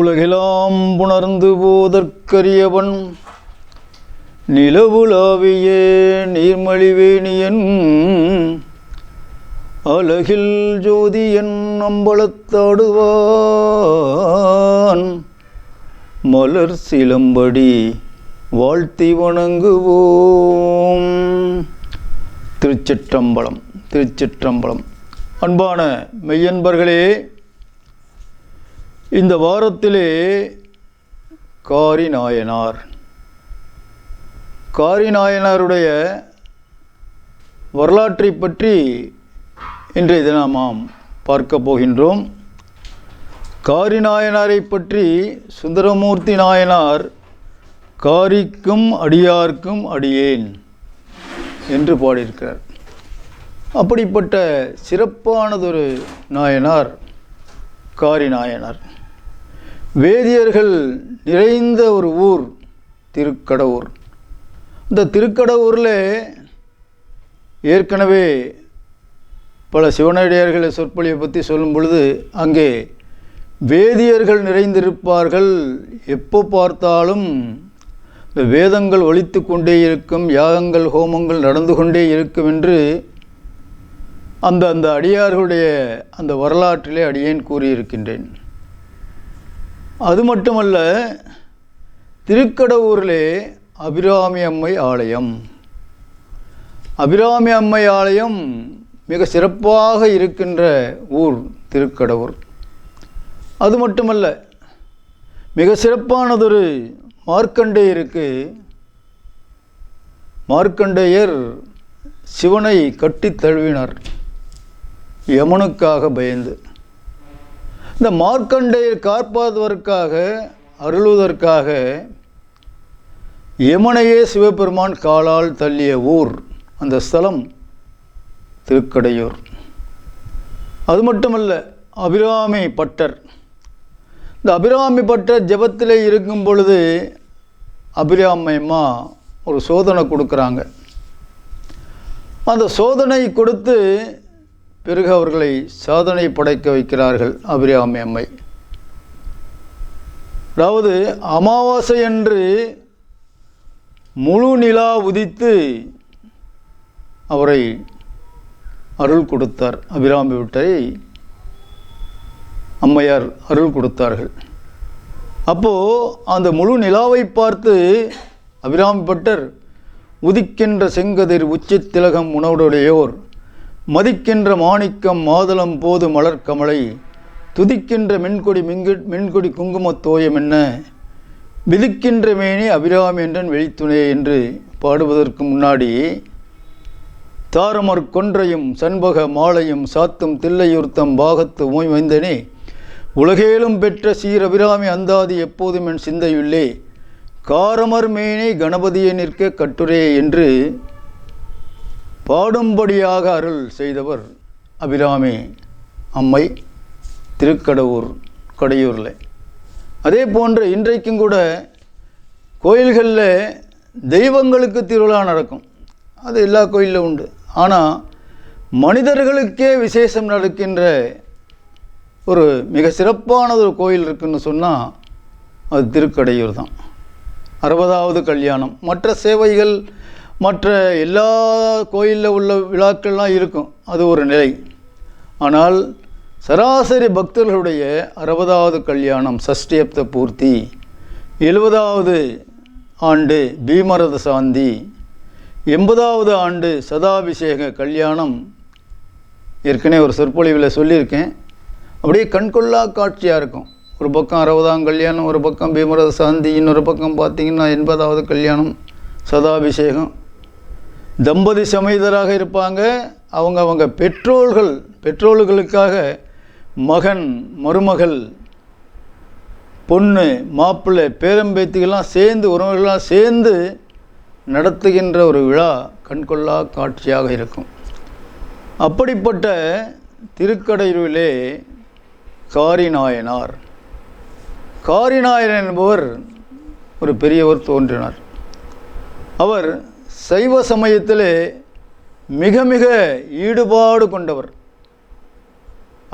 உலகெலாம் புணர்ந்து போதற்கரியவன். நிலவுலாவிய நீர்மழிவேணியன் அழகில் ஜோதியன் அம்பலத்தாடுவான். மலர் சிலம்படி வாழ்த்தி வணங்குவோம். திருச்சிற்றம்பலம் திருச்சிற்றம்பலம். அன்பான மெய்யன்பர்களே இந்த வாரத்திலே காரிநாயனார். காரிநாயனாருடைய வரலாற்றை பற்றி இன்றைய தினம் நாம் பார்க்க போகின்றோம். காரிநாயனாரை பற்றி சுந்தரமூர்த்தி நாயனார் காரிக்கும் அடியார்க்கும் அடியேன் என்று பாடியிருக்கிறார். அப்படிப்பட்ட சிறப்பானதொரு நாயனார் காரிநாயனார். வேதியர்கள் நிறைந்த ஒரு ஊர் திருக்கடவுர். இந்த திருக்கடவுரில் ஏற்கனவே பல சிவனடியார்களை சொற்பொழியை பற்றி சொல்லும் பொழுது அங்கே வேதியர்கள் நிறைந்திருப்பார்கள். எப்போ பார்த்தாலும் இந்த வேதங்கள் ஒழித்து கொண்டே இருக்கும் யாகங்கள் ஹோமங்கள் நடந்து கொண்டே இருக்கும் என்று அந்த அந்த அடியார்களுடைய அந்த வரலாற்றிலே அடியேன் கூறியிருக்கின்றேன். அது மட்டுமல்ல திருக்கடவுரிலே அபிராமி அம்மை ஆலயம். அபிராமி அம்மை ஆலயம் மிக சிறப்பாக இருக்கின்ற ஊர் திருக்கடவுர். அது மட்டுமல்ல மிக சிறப்பானதொரு மார்க்கண்டேயருக்கு மார்க்கண்டேயர் சிவனை கட்டித் தழுவினார். யமனுக்காக பயந்து. இந்த மார்க்கண்டையை காப்பாதுவதற்காக அருளுவதற்காக யமனையே சிவபெருமான் காலால் தள்ளிய ஊர் அந்த ஸ்தலம் திருக்கடையூர். அது மட்டுமல்ல அபிராமி பட்டர். இந்த அபிராமி பட்டர் ஜபத்தில் இருக்கும் பொழுது அபிராமியம்மா ஒரு சோதனை கொடுக்குறாங்க. அந்த சோதனை கொடுத்து பிறகு அவர்களை சாதனை படைக்க வைக்கிறார்கள் அபிராமி அம்மை. அதாவது அமாவாசை அன்று முழு நிலா உதித்து அவரை அருள் கொடுத்தார். அபிராமி விட்டரை அம்மையார் அருள் கொடுத்தார்கள். அப்போது அந்த முழு நிலாவை பார்த்து அபிராமி பட்டர் உதிக்கின்ற செங்கதிர் உச்சித்திலகம் உணவுடையோர் மதிக்கின்ற மாணிக்கம் மாதளம் போது மலர் கமலை துதிக்கின்ற மென்கொடி மிங்கு மென்கொடி குங்குமத் தோயம் என்ன? விதிக்கின்ற மேனி அபிராமி என்றன் வெளித்துணை என்று பாடுவதற்கு முன்னாடி தாரமர் கொன்றையும் சண்பக மாலையும் சாத்தும் தில்லையுர்த்தம் பாகத்து ஓய் வைந்தனே உலகேலும் பெற்ற சீர் அபிராமி அந்தாதி எப்போதும் என் சிந்தையுள்ளே காரமர் மேனே கணபதியை நிற்க கட்டுரே என்று பாடும்படியாக அருள் செய்தவர் அபிராமி அம்மை திருக்கடவுர் கடையூரில். அதே போன்று இன்றைக்கும் கூட கோயில்களில் தெய்வங்களுக்கு திருவிழா நடக்கும். அது எல்லா கோயிலில் உண்டு. ஆனால் மனிதர்களுக்கே விசேஷம் நடக்கின்ற ஒரு மிக சிறப்பானது ஒரு கோயில் இருக்குதுன்னு சொன்னால் அது திருக்கடையூர் தான். அறுபதாவது கல்யாணம். மற்ற சேவைகள் மற்ற எல்லா கோயிலில் உள்ள விழாக்கள்லாம் இருக்கும். அது ஒரு நிலை. ஆனால் சராசரி பக்தர்களுடைய அறுபதாவது கல்யாணம் சஷ்டியப்த பூர்த்தி எழுபதாவது ஆண்டு பீமரத சாந்தி எண்பதாவது ஆண்டு சதாபிஷேக கல்யாணம். ஏற்கனவே ஒரு சொற்பொழிவில் சொல்லியிருக்கேன். அப்படியே கண்கொள்ளா காட்சியாக இருக்கும். ஒரு பக்கம் அறுபதாம் கல்யாணம் ஒரு பக்கம் பீமரத சாந்தி இன்னொரு பக்கம் பார்த்தீங்கன்னா எண்பதாவது கல்யாணம் சதாபிஷேகம். தம்பதி சமேதராக இருப்பாங்க. அவங்க அவங்க பெற்றோர்கள் பெற்றோர்களுக்காக மகன் மருமகள் பொண்ணு மாப்பிள்ளை பேரம்பேத்திகள்லாம் சேர்ந்து உறவுகள்லாம் சேர்ந்து நடத்துகின்ற ஒரு விழா கண்கொள்ளா காட்சியாக இருக்கும். அப்படிப்பட்ட திருக்கடையூரிலே காரிநாயனார். காரிநாயன் என்பவர் ஒரு பெரியவர் தோன்றினார். அவர் சைவ சமயத்தில் மிக மிக ஈடுபாடு கொண்டவர்.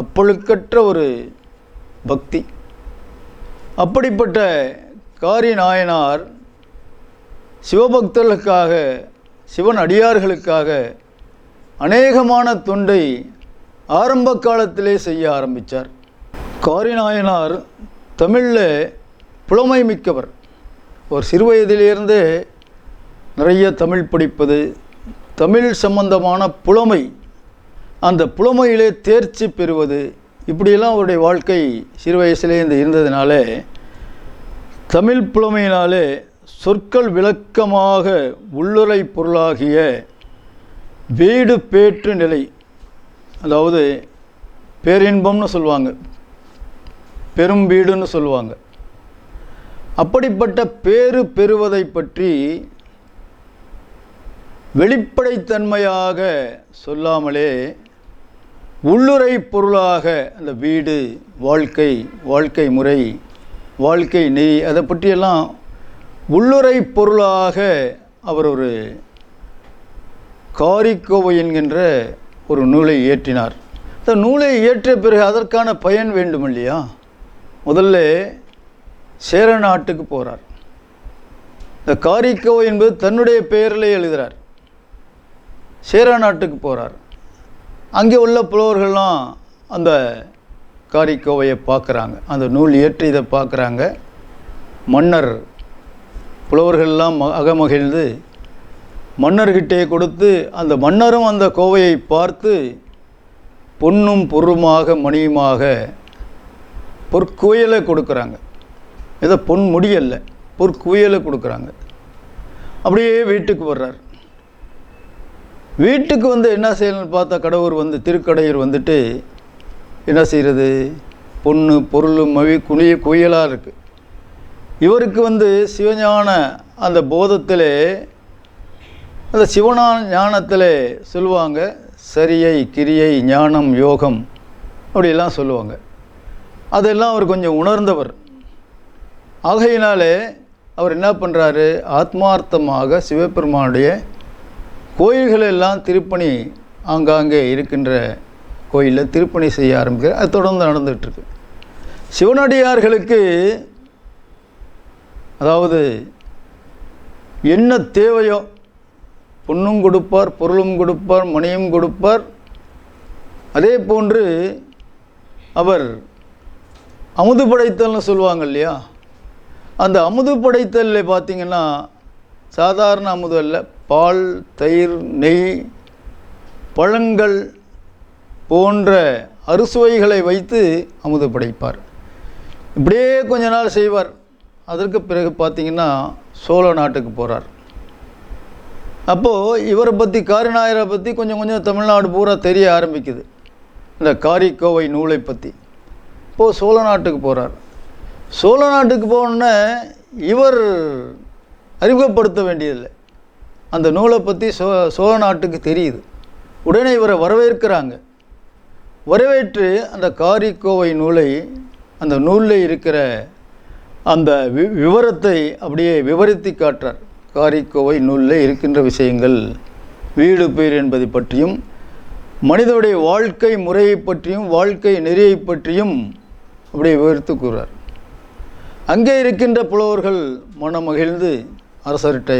அப்பொழுக்கற்ற ஒரு பக்தி. அப்படிப்பட்ட காரி நாயனார் சிவபக்தர்களுக்காக சிவன் அடியார்களுக்காக அநேகமான தொண்டை ஆரம்ப காலத்திலே செய்ய ஆரம்பித்தார் காரிநாயனார் தமிழில் புலமை மிக்கவர். ஒரு சிறுவயதிலிருந்தே நிறைய தமிழ் படிப்பது தமிழ் சம்பந்தமான புலமை. அந்த புலமையிலே தேர்ச்சி பெறுவது. இப்படியெல்லாம் அவருடைய வாழ்க்கை சிறு வயசுலே இந்த இருந்ததினாலே தமிழ் புலமையினாலே சொற்கள் விளக்கமாக உள்ளுரை பொருளாகிய வீடு பேற்று நிலை அதாவது பேரின்பம்னு சொல்லுவாங்க. பெரும் வீடுன்னு சொல்லுவாங்க. அப்படிப்பட்ட பேறு பெறுவதை பற்றி வெளிப்படைத்தன்மையாக சொல்லாமலே உள்ளுரை பொருளாக அந்த வீடு வாழ்க்கை வாழ்க்கை முறை வாழ்க்கை நெய் அதை பற்றியெல்லாம் உள்ளுரை பொருளாக அவர் ஒரு காரிக்கோவை என்கின்ற ஒரு நூலை இயற்றினார். இந்த நூலை இயற்றிய பிறகு அதற்கான பயன் வேண்டும் இல்லையா முதல்ல சேர நாட்டுக்கு போகிறார் இந்த காரிக்கோவை என்பது தன்னுடைய பெயரிலே எழுதுகிறார். சேர நாட்டுக்கு போகிறார் அங்கே உள்ள புலவர்கள்லாம் அந்த காரிக்கோவையை பார்க்குறாங்க. அந்த நூல் ஏற்றி இதை பார்க்குறாங்க. மன்னர் புலவர்கள்லாம் ம- அகமகிழ்ந்து மன்னர்கிட்டே கொடுத்து அந்த மன்னரும் அந்த கோவையை பார்த்து பொன்னும் பொருளுமாக மணியுமாக பொற்குயலை கொடுக்குறாங்க. ஏதோ பொன் முடியல்ல பொற்குயலை கொடுக்குறாங்க. அப்படியே வீட்டுக்கு வர்றார். வீட்டுக்கு வந்து என்ன செய்யணும்னு பார்த்தா கடவுர் வந்து திருக்கடையூர் வந்துட்டு என்ன செய்கிறது பொண்ணு பொருள் மவி குனிய குயலாக இருக்குது இவருக்கு வந்து சிவஞான அந்த போதத்தில் அந்த சிவனா ஞானத்தில் சொல்லுவாங்க சரியை கிரியை ஞானம் யோகம் அப்படிலாம் சொல்லுவாங்க. அதெல்லாம் அவர் கொஞ்சம் உணர்ந்தவர். ஆகையினாலே அவர் என்ன பண்ணுறாரு ஆத்மார்த்தமாக சிவபெருமானுடைய கோயில்கள் எல்லாம் திருப்பணி ஆங்காங்கே இருக்கின்ற கோயிலில் திருப்பணி செய்ய ஆரம்பிக்கிறார். அது தொடர்ந்து நடந்துகிட்ருக்கு. சிவனடியார்களுக்கு அதாவது என்ன தேவையோ பொண்ணும் கொடுப்பார் பொருளும் கொடுப்பார் மணியும் கொடுப்பார் அதே போன்று அவர் அமுது படைத்தல்னு சொல்லுவாங்க இல்லையா? அந்த அமுது படைத்தலில் பார்த்தீங்கன்னா சாதாரண அமுது அல்ல பால் தயிர் நெய் பழங்கள் போன்ற அறுசுவைகளை வைத்து அமுது படைப்பார். இப்படியே கொஞ்ச நாள் செய்வார். அதற்கு பிறகு பார்த்தீங்கன்னா சோழ நாட்டுக்கு போகிறார் அப்போது இவரை பற்றி காரிநாயரை பற்றி கொஞ்சம் கொஞ்சம் தமிழ்நாடு பூரா தெரிய ஆரம்பிக்குது. இந்த காரிக்கோவை நூலை பற்றி இப்போது சோழ நாட்டுக்கு போகிறார் சோழ நாட்டுக்கு போனோன்னே இவர் அறிமுகப்படுத்த வேண்டியதில்லை. அந்த நூலை பற்றி சோ சோழ நாட்டுக்கு தெரியுது. உடனே இவரை வரவேற்கிறாங்க. வரவேற்று அந்த காரிக்கோவை நூலை அந்த நூலில் இருக்கிற அந்த வி விவரத்தை அப்படியே விவரித்து காட்டுறார். காரிக்கோவை நூலில் இருக்கின்ற விஷயங்கள் வீடு பேர் என்பதை பற்றியும் மனிதனுடைய வாழ்க்கை முறையை பற்றியும் வாழ்க்கை நெறியை பற்றியும் அப்படியே விவரித்து கூறார் அங்கே இருக்கின்ற புலவர்கள் மனமகிழ்ந்து அரசர்கிட்ட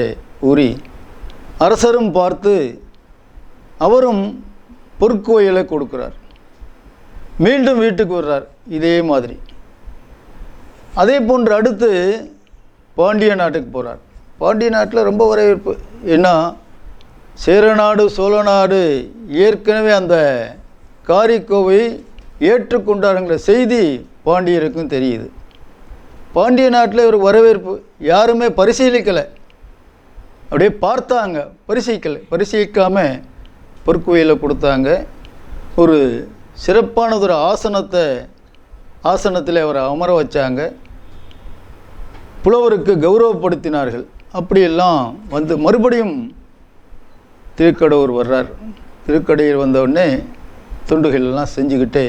ஊறி அரசரும் பார்த்து அவரும் பொற்கோயிலை கொடுக்கிறார். மீண்டும் வீட்டுக்கு வர்றார். இதே மாதிரி. அதே போன்று அடுத்து பாண்டிய நாட்டுக்கு போகிறார் பாண்டிய நாட்டில் ரொம்ப வரவேற்பு. ஏன்னா சேரநாடு சோழநாடு ஏற்கனவே அந்த காரிக்கோவை ஏற்றுக்கொண்டாருங்கிற செய்தி பாண்டியருக்கும் தெரியுது. பாண்டிய நாட்டில் ஒரு வரவேற்பு யாருமே பரிசீலிக்கலை. அப்படியே பார்த்தாங்க. பரிசீக்கலை பரிசீக்காமல் பொற்குவையில் கொடுத்தாங்க. ஒரு சிறப்பானதொரு ஆசனத்தை ஆசனத்தில் அவரை அமர வச்சாங்க. புலவருக்கு கௌரவப்படுத்தினார்கள். அப்படியெல்லாம் வந்து மறுபடியும் திருக்கடவுர் வர்றார். திருக்கடையில் வந்தவுடனே தொண்டுகளெல்லாம் செஞ்சுக்கிட்டே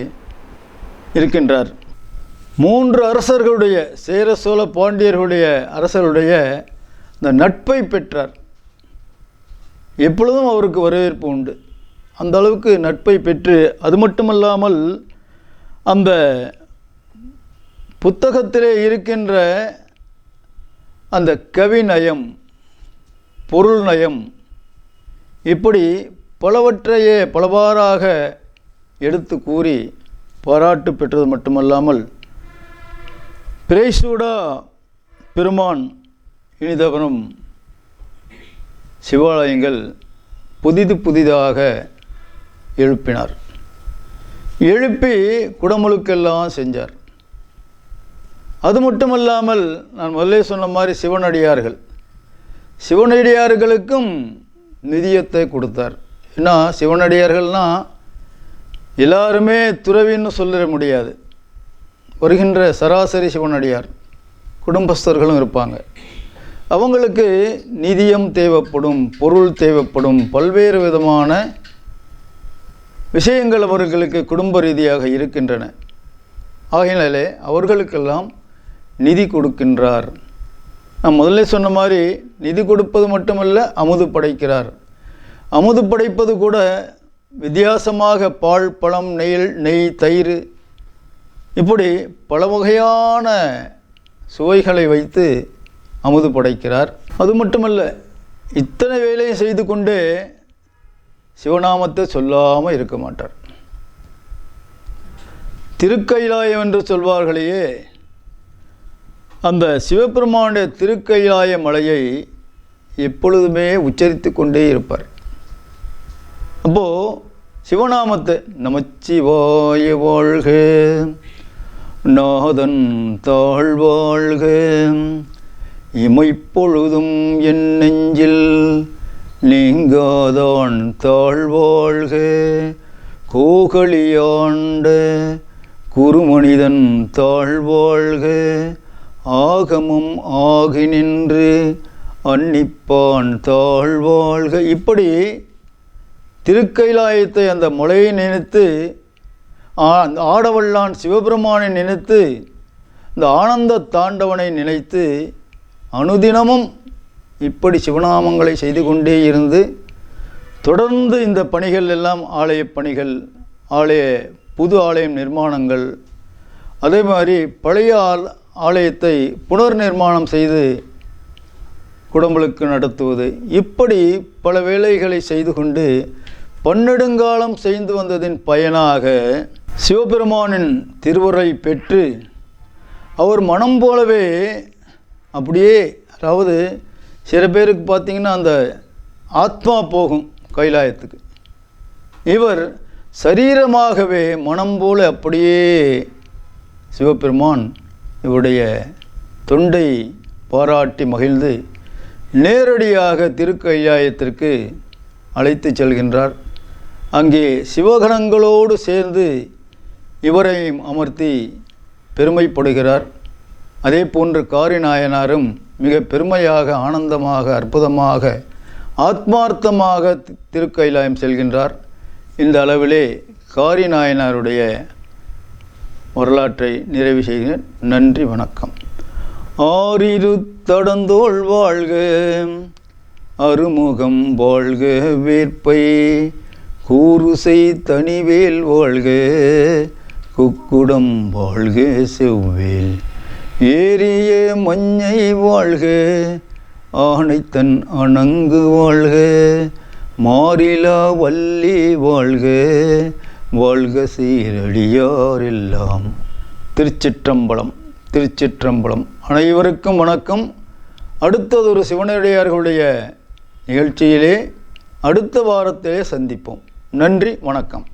இருக்கின்றார். மூன்று அரசர்களுடைய சேர சோழ பாண்டியர்களுடைய அரசருடைய இந்த நட்பை பெற்றார். எப்பொழுதும் அவருக்கு வரவேற்பு உண்டு. அந்த அளவுக்கு நட்பை பெற்று அது மட்டுமல்லாமல் அந்த புத்தகத்திலே இருக்கின்ற அந்த கவிநயம் பொருள் நயம் இப்படி பலவற்றையே பலவாறாக எடுத்து கூறி பாராட்டு பெற்றது மட்டுமல்லாமல் பிரேசூடா பெருமான் இனிதவரும் சிவாலயங்கள் புதிது புதிதாக எழுப்பினார். எழுப்பி குடமுழுக்கெல்லாம் செஞ்சார். அது மட்டுமல்லாமல் நான் முதலே சொன்ன மாதிரி சிவனடியார்கள். சிவனடியார்களுக்கும் நிதியத்தை கொடுத்தார். ஏன்னா சிவனடியார்கள்னால் எல்லாருமே துறவின்னு சொல்லிட முடியாது. வருகின்ற சராசரி சிவனடியார் குடும்பஸ்தர்களும் இருப்பாங்க. அவங்களுக்கு நிதியம் தேவைப்படும் பொருள் தேவைப்படும் பல்வேறு விதமான விஷயங்கள் அவர்களுக்கு குடும்ப ரீதியாக இருக்கின்றன. ஆகையினாலே அவர்களுக்கெல்லாம் நிதி கொடுக்கின்றார். நான் முதல்ல சொன்ன மாதிரி நிதி கொடுப்பது மட்டுமல்ல அமுது படைக்கிறார். அமுது படைப்பது கூட வித்தியாசமாக பால் பழம் நெய் நெய் தயிர் இப்படி பல வகையான சுவைகளை வைத்து அமுது படைக்கிறார். அது மட்டுமல்ல இத்தனை வேலையும் செய்து கொண்டே சிவநாமத்தை சொல்லாமல் இருக்க மாட்டார். திருக்கைலாயம் என்று சொல்வார்களையே அந்த சிவபெருமானுடைய திருக்கைலாய மலையை எப்பொழுதுமே உச்சரித்து கொண்டே இருப்பார். அப்போது சிவநாமத்தை நமச்சிவாய வாழ்க நாதன் தாழ்வாழ்க இமைப்பொழுதும் என் நெஞ்சில் நீங்காதான் தாழ்வாழ்க கோகலியாண்ட குருமனிதன் தாழ்வாழ்க ஆகமும் ஆகி நின்று அன்னிப்பான் தாழ்வாழ்க இப்படி திருக்கைலாயத்தை அந்த மலையை நினைத்து அந்த ஆடவல்லான் சிவபெருமானை நினைத்து இந்த ஆனந்த தாண்டவனை நினைத்து அனுதினமும் இப்படி சிவநாமங்களை செய்து கொண்டே இருந்து தொடர்ந்து இந்த பணிகள் எல்லாம் ஆலய பணிகள் ஆலய புது ஆலயம் நிர்மாணங்கள் அதே மாதிரி பழைய ஆல் ஆலயத்தை புனர் நிர்மாணம் செய்து குடம்புளுக்கு நடத்துவது இப்படி பல வேலைகளை செய்து கொண்டு பன்னெடுங்காலம் செய்து வந்ததின் பயனாக சிவபெருமானின் திருவுரை பெற்று அவர் மனம் போலவே அப்படியே அதாவது சில பேருக்கு பார்த்தீங்கன்னா அந்த ஆத்மா போகும் கைலாயத்துக்கு. இவர் சரீரமாகவே மனம் போல அப்படியே சிவபெருமான் இவருடைய தொண்டை பாராட்டி மகிழ்ந்து நேரடியாக திருக்கையாயத்திற்கு அழைத்து செல்கின்றார். அங்கே சிவகணங்களோடு சேர்ந்து இவரையும் அமர்த்தி பெருமைப்படுகிறார். அதே போன்று காரிநாயனாரும் மிக பெருமையாக ஆனந்தமாக அற்புதமாக ஆத்மார்த்தமாக திருக்கைலாயம் செல்கின்றார். இந்த அளவிலே காரிநாயனாருடைய வரலாற்றை நிறைவு செய்கிறேன். நன்றி வணக்கம். ஆறிரு தடந்தோள் வாழ்க அருமுகம் வாழ்க வேற்பை கூறுசை தனிவேல் வாழ்க குக்குடம் வாழ்க செவ்வேல். ஏரிய மஞ்சை வாழ்க ஆணைத்தன் அணங்கு வாழ்க மாறிலா வள்ளி வாழ்க வாழ்க சீரடியாரெல்லாம் திருச்சிற்றம்பலம் திருச்சிற்றம்பலம். அனைவருக்கும் வணக்கம். அடுத்ததொரு சிவனடியார்களுடைய நிகழ்ச்சியிலே அடுத்த வாரத்திலே சந்திப்போம். நன்றி வணக்கம்.